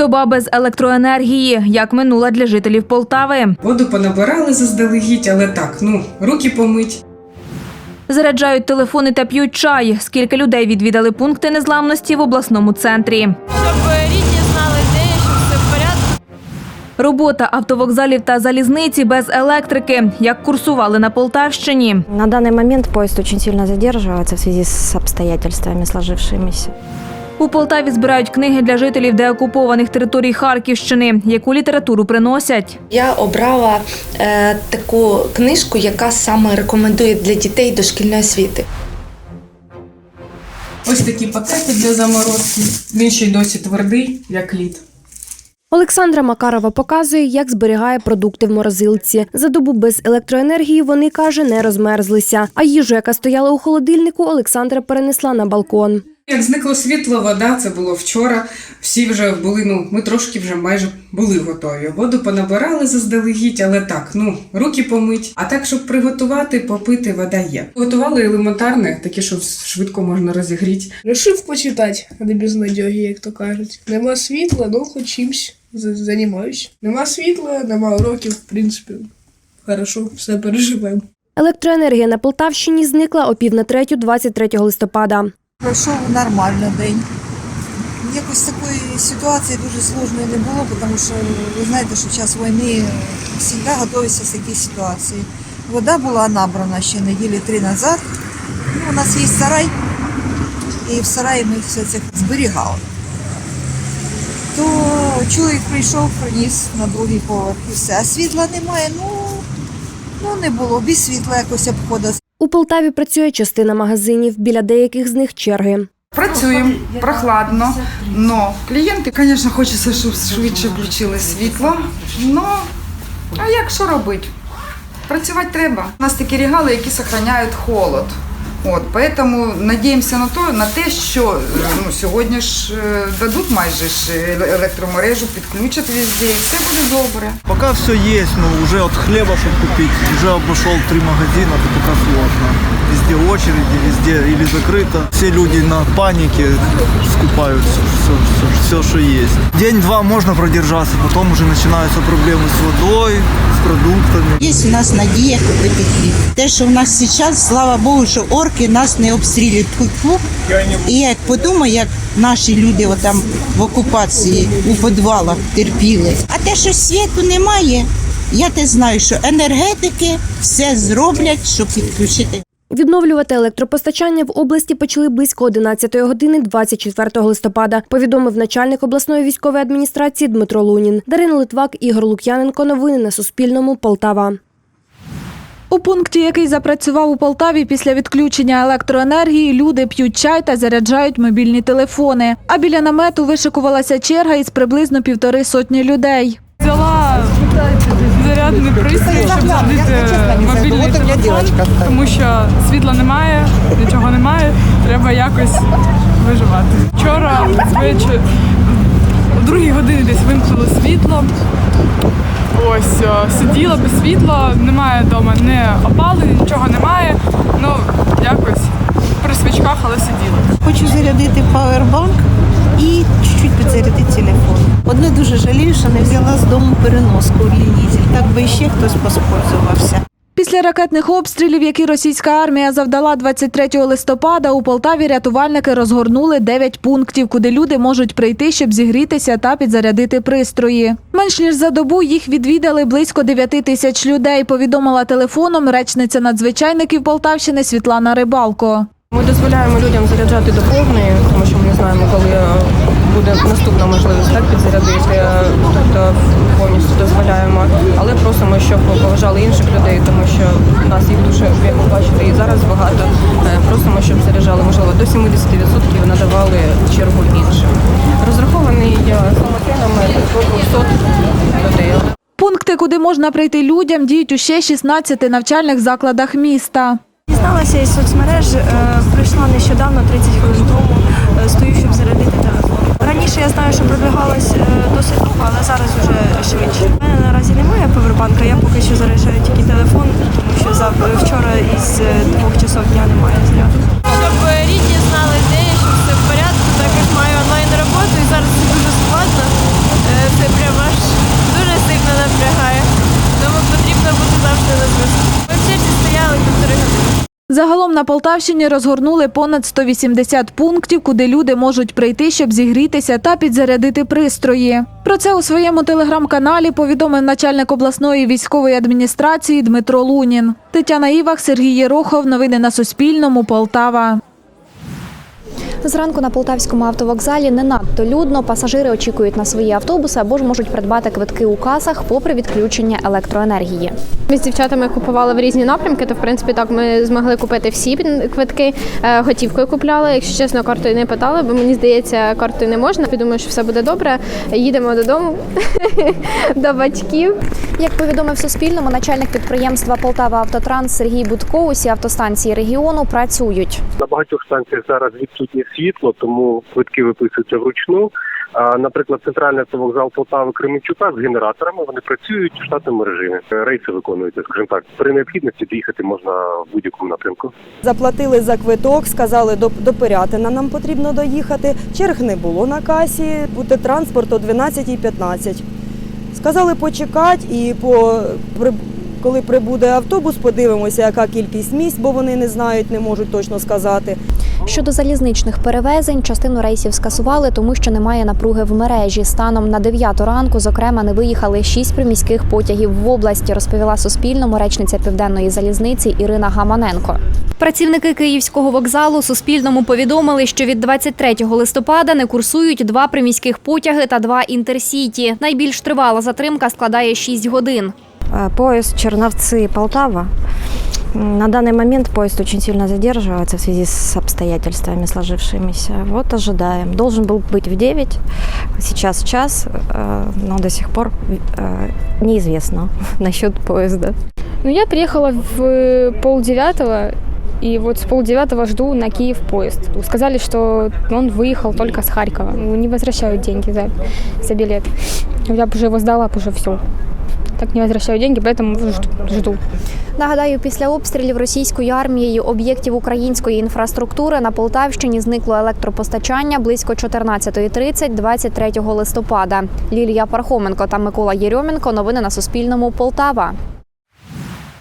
Доба без електроенергії, як минула для жителів Полтави. Воду понабирали заздалегідь, але так, ну, руки помить. Заряджають телефони та п'ють чай. Скільки людей відвідали пункти незламності в обласному центрі. щоб рідні знали, де я, щоб все в порядку. Робота автовокзалів та залізниці без електрики, як курсували на Полтавщині. На данный момент поезд очень сильно задерживается в связи с обстоятельствами сложившимися. У Полтаві збирають книги для жителів деокупованих територій Харківщини. Яку літературу приносять? Я обрала е, таку книжку, яка саме рекомендує для дітей дошкільної освіти. Ось такі пакети для заморозки. Він ще й досі твердий, як лід. Олександра Макарова показує, як зберігає продукти в морозилці. За добу без електроенергії вони каже, не розмерзлися. А їжу, яка стояла у холодильнику, Олександра перенесла на балкон. Як зникло світло, вода, це було вчора. Всі вже були, ну, ми трошки вже майже були готові. Воду понабирали заздалегідь, але так, ну, руки помить. А так, щоб приготувати, попити, вода є. Готували елементарне, таке, що швидко можна розігріти. Рішив почитати, а не безнадьоги, як то кажуть. Нема світла, ну хоч чимсь займаюсь. Нема світла, нема уроків, в принципі. Хорошо, все переживемо. Електроенергія на Полтавщині зникла о пів на третю 23 листопада. Пройшов нормально день. Якось такої ситуації дуже сложної не було, тому що ви знаєте, що час війни завжди готуються з такій ситуації. Вода була набрана ще неділі три назад. Ну, у нас є сарай, і в сараї ми все це зберігали. То чоловік прийшов, приніс на другий поверх і все. А світла немає, ну, ну не було. Без світла якось обхода У Полтаві працює частина магазинів. Біля деяких з них черги. Працюємо прохладно, але клієнти, звісно, хочеться, щоб швидше включили світло. Ну, а як що робити? Працювати треба. У нас такі регали, які зберігають холод. От, поэтому надіємося на то, на те, що е, ну, сьогодні ж е, дадуть майже ж е, електромережу, підключать везде, і все буде добре. Пока все есть, но уже от хлеба, чтобы купить, уже обошел три магазина, это пока сложно. Везде очереди, везде или закрыто. Все люди на панике скупают все, все, все, что есть. День-два можно продержаться, потом уже начинаются проблемы с водой, с продуктами. Є у нас надія купити хліб. Те, що в нас зараз, слава Богу, що орки нас не обстрілюють. Тьфу-тьфу. І як подумаю, як наші люди отам в окупації у підвалах терпіли. А те, що світу немає, я те знаю, що енергетики все зроблять, щоб підключити. Відновлювати електропостачання в області почали близько 11 години 24 листопада, повідомив начальник обласної військової адміністрації Дмитро Лунін. Дарина Литвак, Ігор Лук'яненко. Новини на Суспільному. Полтава. У пункті, який запрацював у Полтаві після відключення електроенергії, люди п'ють чай та заряджають мобільні телефони. А біля намету вишикувалася черга із приблизно півтори сотні людей. Взяла зарядний пристрій, щоб зарядити мобільний телефон, тому що світла немає, нічого немає, треба якось виживати. Вчора звичай о другій годині десь вимкнули світло. Ось сиділа без світла, немає вдома ні опалення, нічого немає. Ну якось при свічках, але сиділа. Хочу зарядити павербанк і чуть-чуть підзарядити телефон. Одне дуже жалію, що не взяла з дому переноску в лінізель. Так би ще хтось поспользувався. Після ракетних обстрілів, які російська армія завдала 23 листопада, у Полтаві рятувальники розгорнули 9 пунктів, куди люди можуть прийти, щоб зігрітися та підзарядити пристрої. Менш ніж за добу їх відвідали близько 9 тисяч людей. Повідомила телефоном речниця надзвичайників Полтавщини Світлана Рибалко. Ми дозволяємо людям заряджати до тому що ми не знаємо, коли е, буде наступна можливість так підзарядити. Е, Тобто повністю дозволяємо, але просимо, щоб поважали інших людей, тому що в нас їх дуже, як ви бачите, і зараз багато. Е, Просимо, щоб заряджали, можливо, до 70% надавали чергу іншим. Розрахований самотинами до 200 людей. Пункти, куди можна прийти людям, діють у ще 16 навчальних закладах міста. Дізналася із соцмереж, е, прийшла нещодавно 30 хвилин тому, стою, щоб зарядити. Раніше я знаю, що пробігалась е, досить довго, але зараз вже швидше. У мене наразі немає повербанка, я поки що заряджаю тільки телефон, тому що вчора із е, двох часов дня немає заряду. Щоб е, рідні знали, де я, що все в порядку, так як маю онлайн роботу і зараз це дуже складно. Це прям аж дуже сильно напрягає. Тому потрібно бути завжди на зв'язку. Загалом на Полтавщині розгорнули понад 180 пунктів, куди люди можуть прийти, щоб зігрітися та підзарядити пристрої. Про це у своєму телеграм-каналі повідомив начальник обласної військової адміністрації Дмитро Лунін. Тетяна Івах, Сергій Єрохов. Новини на Суспільному. Полтава. Зранку на полтавському автовокзалі не надто людно. Пасажири очікують на свої автобуси або ж можуть придбати квитки у касах попри відключення електроенергії. Ми з дівчатами купували в різні напрямки, то в принципі так ми змогли купити всі квитки. Е, Готівкою купляли. Якщо чесно, картою не питали, бо мені здається, картою не можна. Я думаю, що все буде добре. Їдемо додому до батьків. Як повідомив Суспільному, начальник підприємства Полтава Автотранс Сергій Будко, усі автостанції регіону працюють. На багатьох станціях зараз відсутнє світло, тому квитки виписуються вручну. А, Наприклад, центральний автовокзал Полтави Кременчука з генераторами вони працюють в штатному режимі. Рейси виконуються, скажімо так. При необхідності доїхати можна в будь-якому напрямку. Заплатили за квиток, сказали до, Пирятина нам потрібно доїхати. Черг не було на касі, бути транспорт о 12.15. Сказали почекати і по, коли прибуде автобус, подивимося, яка кількість місць, бо вони не знають, не можуть точно сказати. Щодо залізничних перевезень, частину рейсів скасували, тому що немає напруги в мережі. Станом на 9 ранку, зокрема, не виїхали шість приміських потягів в області, розповіла Суспільному речниця південної залізниці Ірина Гаманенко. Працівники Київського вокзалу Суспільному повідомили, що від 23 листопада не курсують два приміських потяги та два інтерсіті. Найбільш тривала затримка складає 6 годин. Поезд Черновцы-Полтава. На данный момент поезд очень сильно задерживается в связи с обстоятельствами сложившимися. Вот ожидаем. Должен был быть в 9, сейчас час, э, но до сих пор э, неизвестно насчет поезда. Ну я приїхала в полдевятого. И вот с полдевятого жду на Киев поезд. Сказали, что он выехал только с Харькова. Ну, Не возвращают деньги за, за билет. Я бы уже его сдала, уже все. Так не возвращают деньги, поэтому жду. жду. Нагадаю, після обстрілів російською армією об'єктів української інфраструктури на Полтавщині зникло електропостачання близько 14.30 23 листопада. Лілія Пархоменко та Микола Єрьоменко. Новини на Суспільному. Полтава.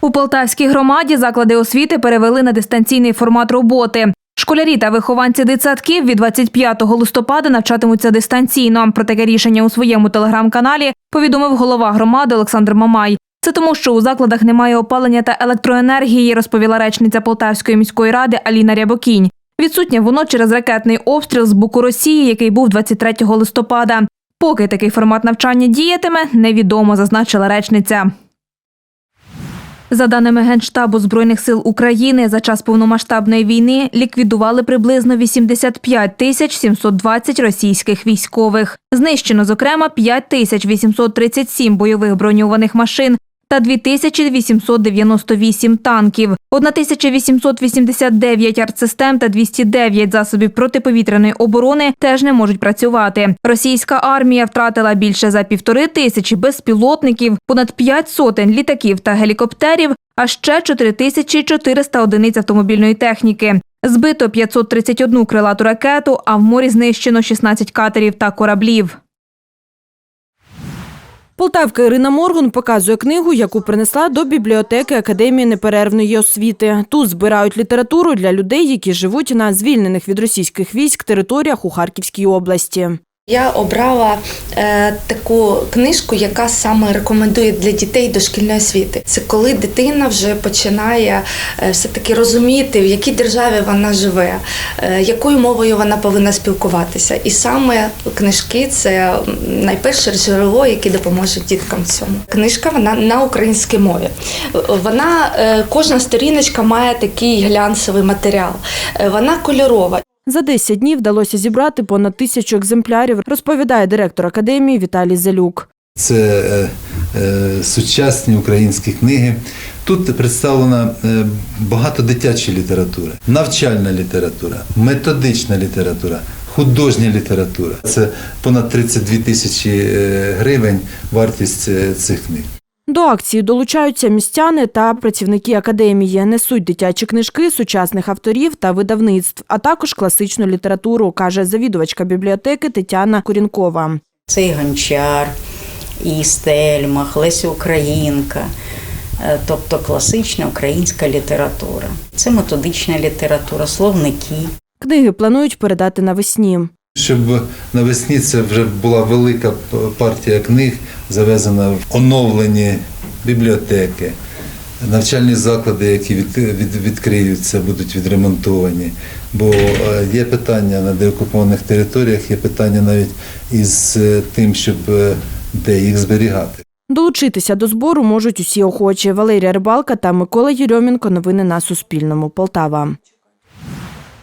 У Полтавській громаді заклади освіти перевели на дистанційний формат роботи. Школярі та вихованці дитсадків від 25 листопада навчатимуться дистанційно. Про таке рішення у своєму телеграм-каналі повідомив голова громади Олександр Мамай. Це тому, що у закладах немає опалення та електроенергії, розповіла речниця Полтавської міської ради Аліна Рябокінь. Відсутнє воно через ракетний обстріл з боку Росії, який був 23 листопада. Поки такий формат навчання діятиме, невідомо, зазначила речниця. За даними Генштабу Збройних сил України, за час повномасштабної війни ліквідували приблизно 85 тисяч 720 російських військових. Знищено, зокрема, 5 тисяч 837 бойових броньованих машин та 2898 танків, 1889 артсистем та 209 засобів протиповітряної оборони теж не можуть працювати. Російська армія втратила більше за півтори тисячі безпілотників, понад п'ять сотень літаків та гелікоптерів, а ще 4400 одиниць автомобільної техніки. Збито 531 крилату ракету, а в морі знищено 16 катерів та кораблів. Полтавка Ірина Моргун показує книгу, яку принесла до бібліотеки Академії неперервної освіти. Тут збирають літературу для людей, які живуть на звільнених від російських військ територіях у Харківській області. Я обрала е, таку книжку, яка саме рекомендує для дітей дошкільної освіти. Це коли дитина вже починає е, все-таки розуміти, в якій державі вона живе, е, якою мовою вона повинна спілкуватися. І саме книжки це найперше джерело, яке допоможе діткам цьому. Книжка вона на українській мові. Вона е, кожна сторіночка має такий глянцевий матеріал. Е, Вона кольорова. За 10 днів вдалося зібрати понад тисячу екземплярів, розповідає директор академії Віталій Зелюк. Це е, е, сучасні українські книги. Тут представлена е, багато дитячої літератури, навчальна література, методична література, художня література. Це понад 32 тисячі е, гривень вартість цих книг. До акції долучаються містяни та працівники академії. Несуть дитячі книжки сучасних авторів та видавництв, а також класичну літературу, каже завідувачка бібліотеки Тетяна Корінкова. Це і Гончар, і Стельмах, Леся Українка, е, тобто класична українська література. Це методична література, словники. Книги планують передати навесні. Щоб навесні це вже була велика партія книг, завезена в оновлені бібліотеки, навчальні заклади, які від, від, відкриються, будуть відремонтовані. Бо е, є питання на деокупованих територіях, є питання навіть із е, тим, щоб е, де їх зберігати. Долучитися до збору можуть усі охочі. Валерія Рибалка та Микола Єрьомінко. Новини на Суспільному. Полтава.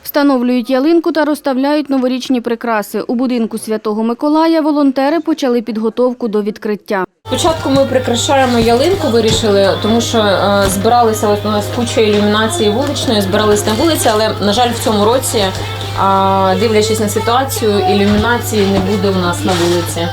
Встановлюють ялинку та розставляють новорічні прикраси. У будинку Святого Миколая волонтери почали підготовку до відкриття. Спочатку ми прикрашаємо ялинку, вирішили, тому що е, збиралися ось у нас куча ілюмінації вуличної, збирались на вулиці, але на жаль, в цьому році, дивлячись на ситуацію, ілюмінації не буде у нас на вулиці.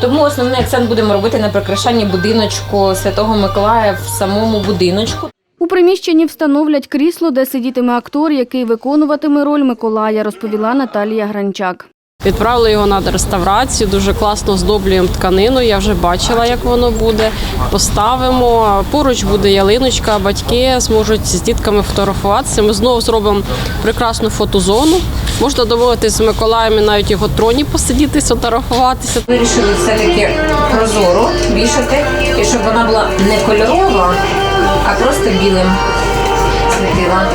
Тому основний акцент будемо робити на прикрашанні будиночку Святого Миколая в самому будиночку. У приміщенні встановлять крісло, де сидітиме актор, який виконуватиме роль Миколая, розповіла Наталія Гранчак. Відправили його на реставрацію, дуже класно здоблюємо тканину. Я вже бачила, як воно буде. Поставимо. Поруч буде ялиночка, батьки зможуть з дітками фотографуватися. Ми знову зробимо прекрасну фотозону. Можна домовитися з Миколаєм і навіть його троні посидіти, сфотографуватися. Вирішили все-таки прозору вішати, і щоб вона була не кольорова, просто білим світила.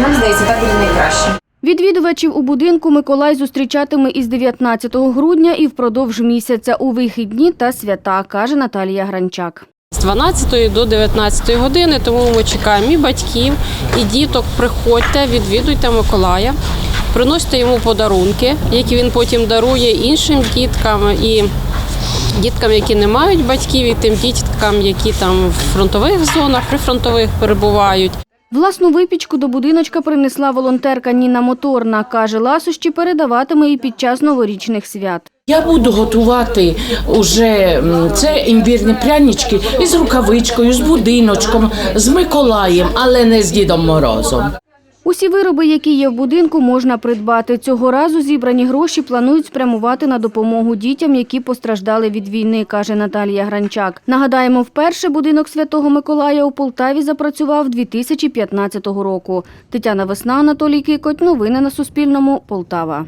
Нам здається, так буде найкраще. Відвідувачів у будинку Миколай зустрічатиме із 19 грудня і впродовж місяця у вихідні та свята, каже Наталія Гранчак. З 12 до 19 години, тому ми чекаємо і батьків, і діток. Приходьте, відвідуйте Миколая, приносите йому подарунки, які він потім дарує іншим діткам і діткам, які не мають батьків, і тим діткам, які там в фронтових зонах, прифронтових перебувають. Власну випічку до будиночка принесла волонтерка Ніна Моторна. Каже, ласощі передаватиме і під час новорічних свят. Я буду готувати уже це імбірні прянички із рукавичкою, з будиночком, з Миколаєм, але не з Дідом Морозом. Усі вироби, які є в будинку, можна придбати. Цього разу зібрані гроші планують спрямувати на допомогу дітям, які постраждали від війни, каже Наталія Гранчак. Нагадаємо, вперше будинок Святого Миколая у Полтаві запрацював 2015 року. Тетяна Весна, Анатолій Кикоть. Новини на Суспільному. Полтава.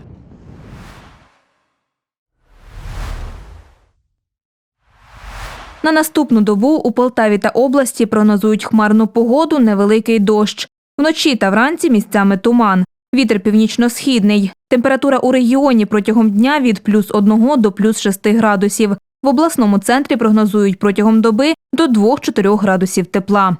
На наступну добу у Полтаві та області прогнозують хмарну погоду, невеликий дощ. Вночі та вранці місцями туман. Вітер північно-східний. Температура у регіоні протягом дня від плюс 1 до плюс 6 градусів. В обласному центрі прогнозують протягом доби до 2-4 градусів тепла.